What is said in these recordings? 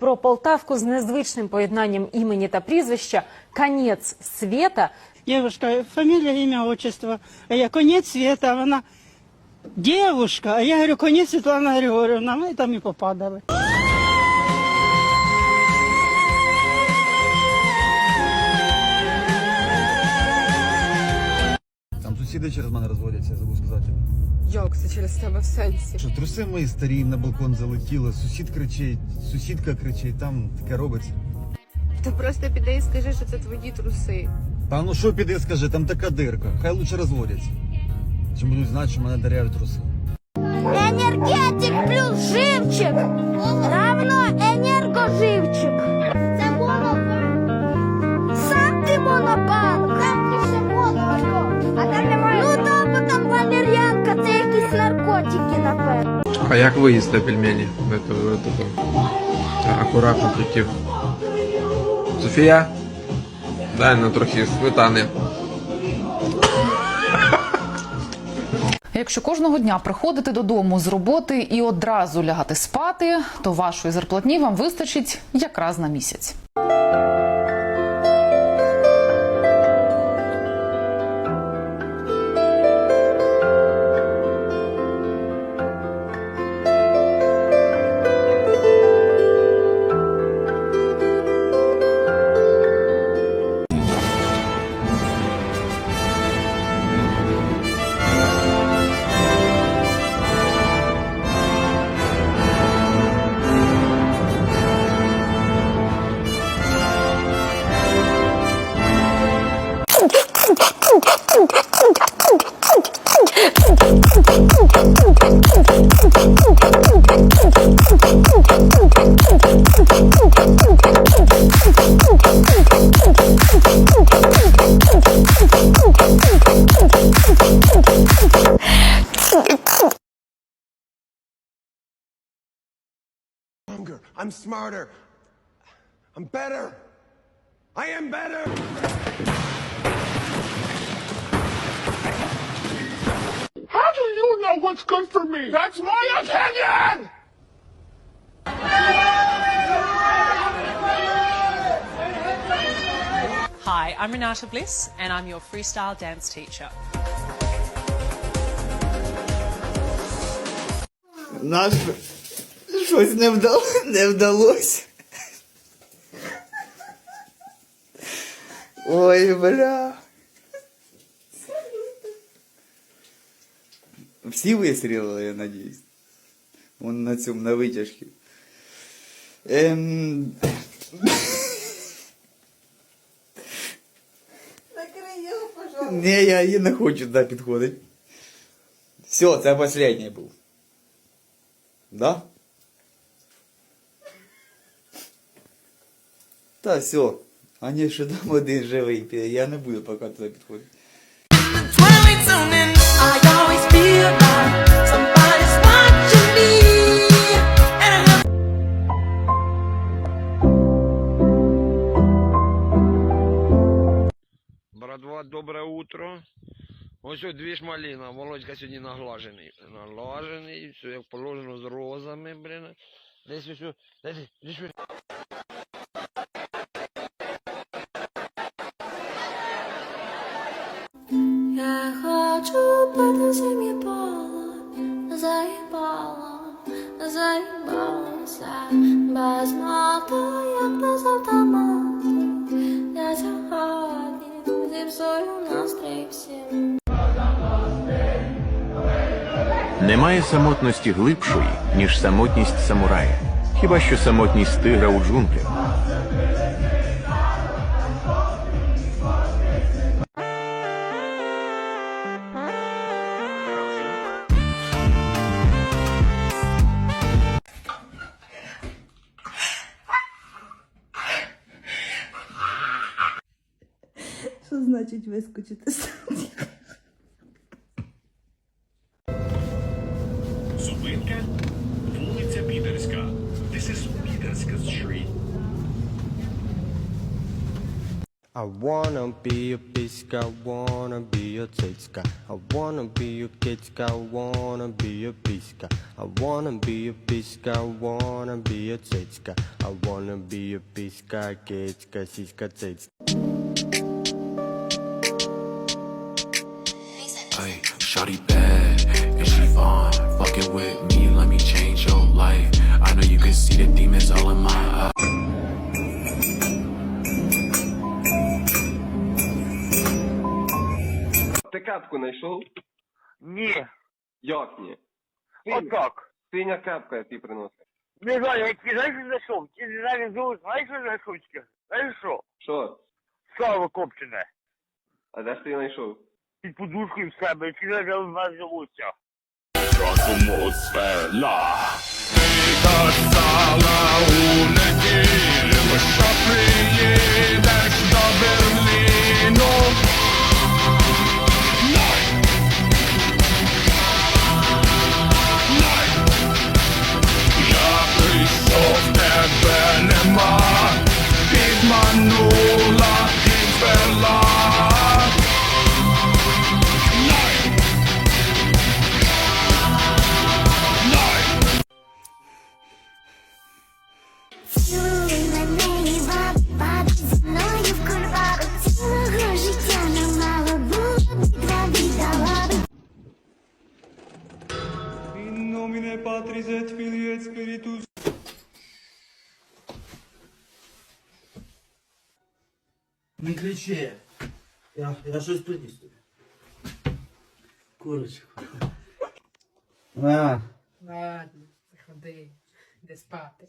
Про Полтавку з незвичним поєднанням імені та прізвища «Конець світа». Дівчинка, фамілія, ім'я, отчество. А я «Конець світа», вона дівчинка, А я говорю, «Конець Світлана Григорівна». Ми там і попадали. Сусіди через мене розводяться, я забув сказати. Як це через тебе в сенсі? Що труси мої старі на балкон залетіли, сусід кричить, сусідка кричить, там таке робиться. Ти просто піди і скажи, що це твої труси. Та ну що піди, скажи, там така дирка, хай лучше розводяться. Чи будуть знати, що мене даряють труси. Енергетик плюс живчик равно енергоживчик. Це монобанк. Сам ти монобанк. А як ви їсте пельмені? Акуратно, тільки. Софія? Дай на трохи сметани. Якщо кожного дня приходити додому з роботи і одразу лягати спати, то вашої зарплатні вам вистачить якраз на місяць. I'm smarter. I'm better. I am better. what's good for me? That's my opinion! Hi, I'm Renata Bliss, and I'm your freestyle dance teacher. Наш щось не, вдало, не вдалося. Ой, бля. Всі вистрілили, я надіюсь. Вон на цьому, на витяжці. Ем... Не, я її не хочу туди підходити. Все, це останній був. Да? Та все. Ані ще там один живий, піде. я не буду поки туди підходити. Братва, доброе утро. Ось от дві ж маліна. Володька сьогодні наглажений. Наглажений, все як положено з розами, блін. Десь ось, десь, десь. Я хочу пити зимі поло, заїбало, заїбалося, без мата, Немає самотності глибшої, ніж самотність самурая. Хіба що самотність тигра у джунглях. Що значить вискочити? Зупинка. I wanna be a piska, wanna be a titska. I wanna be a kitska, wanna be a piska. I wanna be a piska, wanna be a titska. I wanna be a piska, kitska, siska, titska. Hey, shawty bad, and she fine. Fucking with me, let me change your life. I know you can see the demons all in my Ти кепку знайшов? Ні, Як ні? отак. Синя кепка, я тобі приносив. Не знаю, я ті знаєш, що знайшов? Ті навіть зовут, знаєш, що знайшов? тільки? Знаєш що? Що? Сало копчене. А де ж ти знайшов? Під подушкою в себе, ті навіть в нас живуться. Цілуй мене і баб, зі мною в кульбабу. Цілого Не кричи. Я, я щось приніс тобі. Курочку. На. Ладно, ходи, йди спати.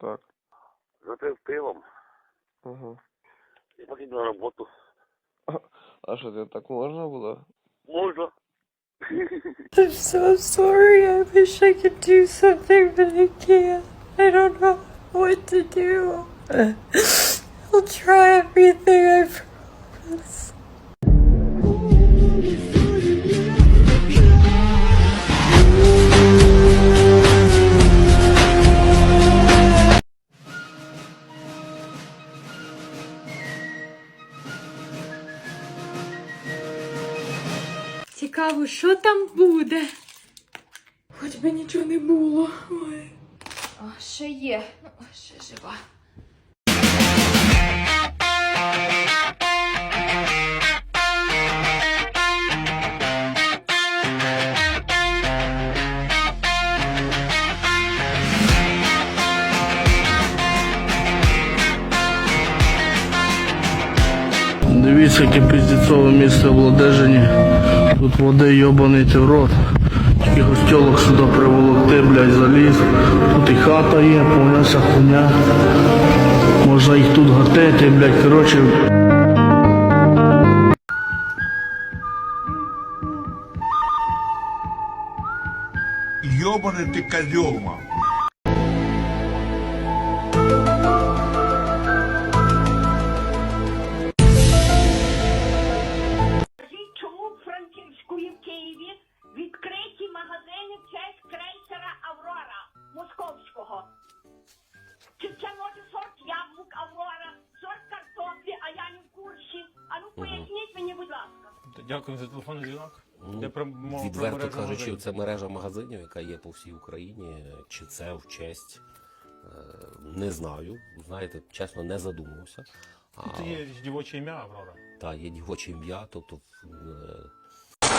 Так. Запив пивом Ага. і поїду на роботу. А що це так можна було? Можна. I'm so sorry. I wish I could do something, but I can't. I don't know what to do. I'll try everything, I promise. Цікаво, що там буде? Хоч би нічого не було. Ой. О, ще є. Ну, ще жива. Дивіться, яке піздецове місце в Ладежині. Тут води йобаний ти в рот. Тільки гостьолок сюди приволокти, блядь, заліз. Тут і хата є, повнася хуйня. Можна їх тут гатити, блядь, коротше. Ёбаный ты козел, мам. Дякую за телефонний дзвінок. Ну, Я прямо- відверто прямо кажучи, це мережа магазинів, яка є по всій Україні. Чи це в честь? Е, не знаю. Знаєте, чесно, не задумався. Ну, а, Тут є дівоче ім'я Аврора. Так, є дівоче ім'я, тобто. Е,